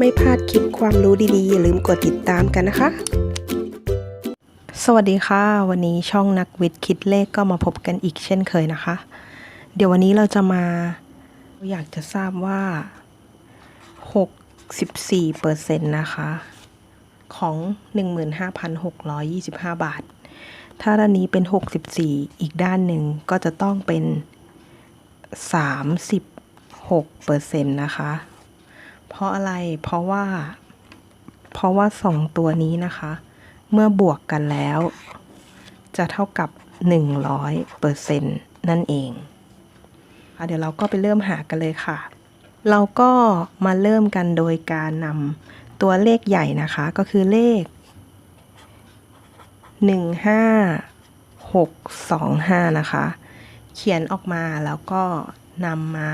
ไม่พลาดคลิปความรู้ดีๆ อย่าลืมกดติดตามกันนะคะ สวัสดีค่ะ วันนี้ช่องนักวิทย์คิดเลขก็มาพบกันอีกเช่นเคยนะคะ เดี๋ยววันนี้เราจะมา อยากจะทราบว่า 64เปอร์เซ็นต์นะคะ ของ 15,625 บาท ถ้าด้านนี้เป็น 64 อีกด้านหนึ่งก็จะต้องเป็น 36เปอร์เซ็นต์นะคะ เพราะอะไร เพราะว่า เพราะว่าสองตัวนี้นะคะ เมื่อบวกกันแล้ว จะเท่ากับ 100เปอร์เซ็นต์นั่นเองอเดี๋ยวเราก็ไปเริ่มหากันเลยค่ะ เราก็มาเริ่มกันโดยการนำตัวเลขใหญ่นะคะ ก็คือเลข 15625 นะคะ เขียนออกมาแล้วก็นำมา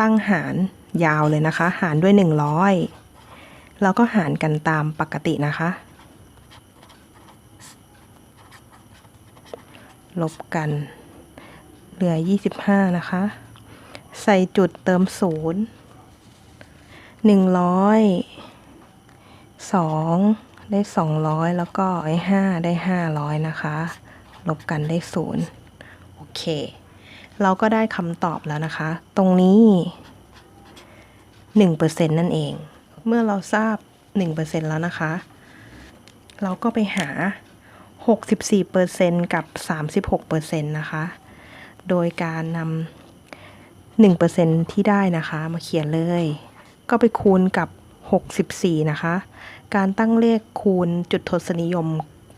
ตั้งหาร ยาวเลยนะคะ หารด้วย 100 แล้วก็หารกันตามปกตินะคะ ลบกัน เหลือ 25 นะคะ ใส่จุดเติมศูนย์หนึ่งร้อยสองได้สองร้อยแล้วก็ไอ้ห้าได้ห้าร้อยนะคะ ลบกันได้ศูนย์โอเคเราก็ได้คำตอบแล้วนะคะ ตรงนี้ หนึ่งเปอร์เซ็นต์นั่นเอง เมื่อเราทราบหนึ่งเปอร์เซ็นต์แล้วนะคะ เราก็ไปหา 64%กับ 36%นะคะ โดยการนำ1%ที่ได้นะคะมาเขียนเลย ก็ไปคูณกับ 64 นะคะ การตั้งเลขคูณจุดทศนิยม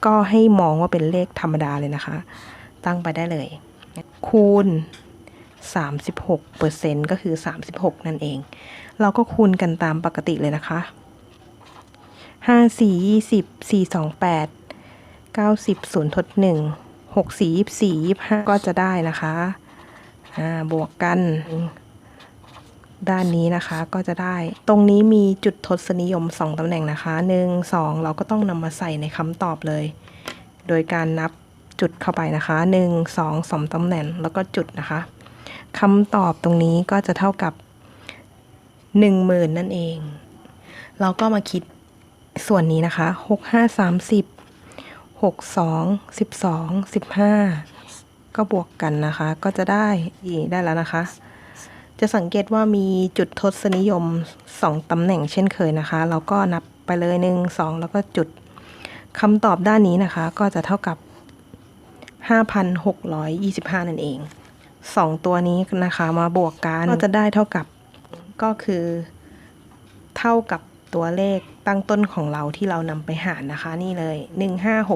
ก็ให้มองว่าเป็นเลขธรรมดาเลยนะคะ ตั้งไปได้เลย คูณ 36%ก็คือ 36 นั่นเอง เราก็คูณกันตามปกติเลยนะคะ 5 4 20 4 2 8 90ศูนย์ทดหนึ่งหกสี่ยี่สี่ยี่ห้าก็จะได้นะคะ อ่า บวกกัน ด้านนี้นะคะก็จะได้ ตรงนี้มีจุดทศนิยม 2ตำแหน่งนะคะ 1 2 เราก็ต้องนำมาใส่ในคำตอบเลย โดยการนับจุดเข้าไปนะคะ 1 2 2ตำแหน่งแล้วก็จุดนะคะ คำตอบตรงนี้ก็จะเท่ากับ 10,000 นั่นเอง เราก็มาคิดส่วนนี้นะคะ 6 5 30หกสองสิบสองสิบห้าก็บวกกันนะคะ ก็จะได้อีได้แล้วนะคะ จะสังเกตว่ามีจุดทศนิยมสองตำแหน่งเช่นเคยนะคะ เราก็นับไปเลยหนึ่งสองแล้วก็จุดคำตอบด้านนี้นะคะ ก็จะเท่ากับ 5,625 นั่นเอง สองตัวนี้นะคะ มาบวกกันก็จะได้เท่ากับก็คือ เท่ากับตัวเลขตั้งต้นของเราที่เรานำไปหารนะคะ นี่เลย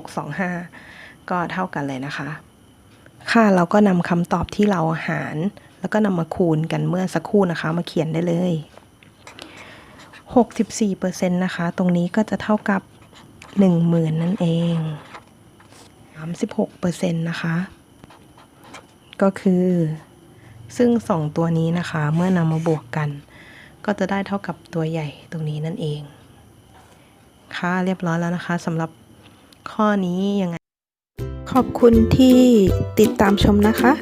15625 ก็เท่ากันเลยนะคะ ค่ะเราก็นำคำตอบที่เราหาร แล้วก็นำมาคูณกันเมื่อสักครู่นะคะ มาเขียนได้เลย64%นะคะ ตรงนี้ก็จะเท่ากับ 10,000 นั่นเอง 36%นะคะ ก็คือ ซึ่งสองตัวนี้นะคะ เมื่อนำมาบวกกัน ก็จะได้เท่ากับตัวใหญ่ตรงนี้นั่นเอง ค่ะเรียบร้อยแล้วนะคะสำหรับข้อนี้ยังไง ขอบคุณที่ติดตามชมนะคะ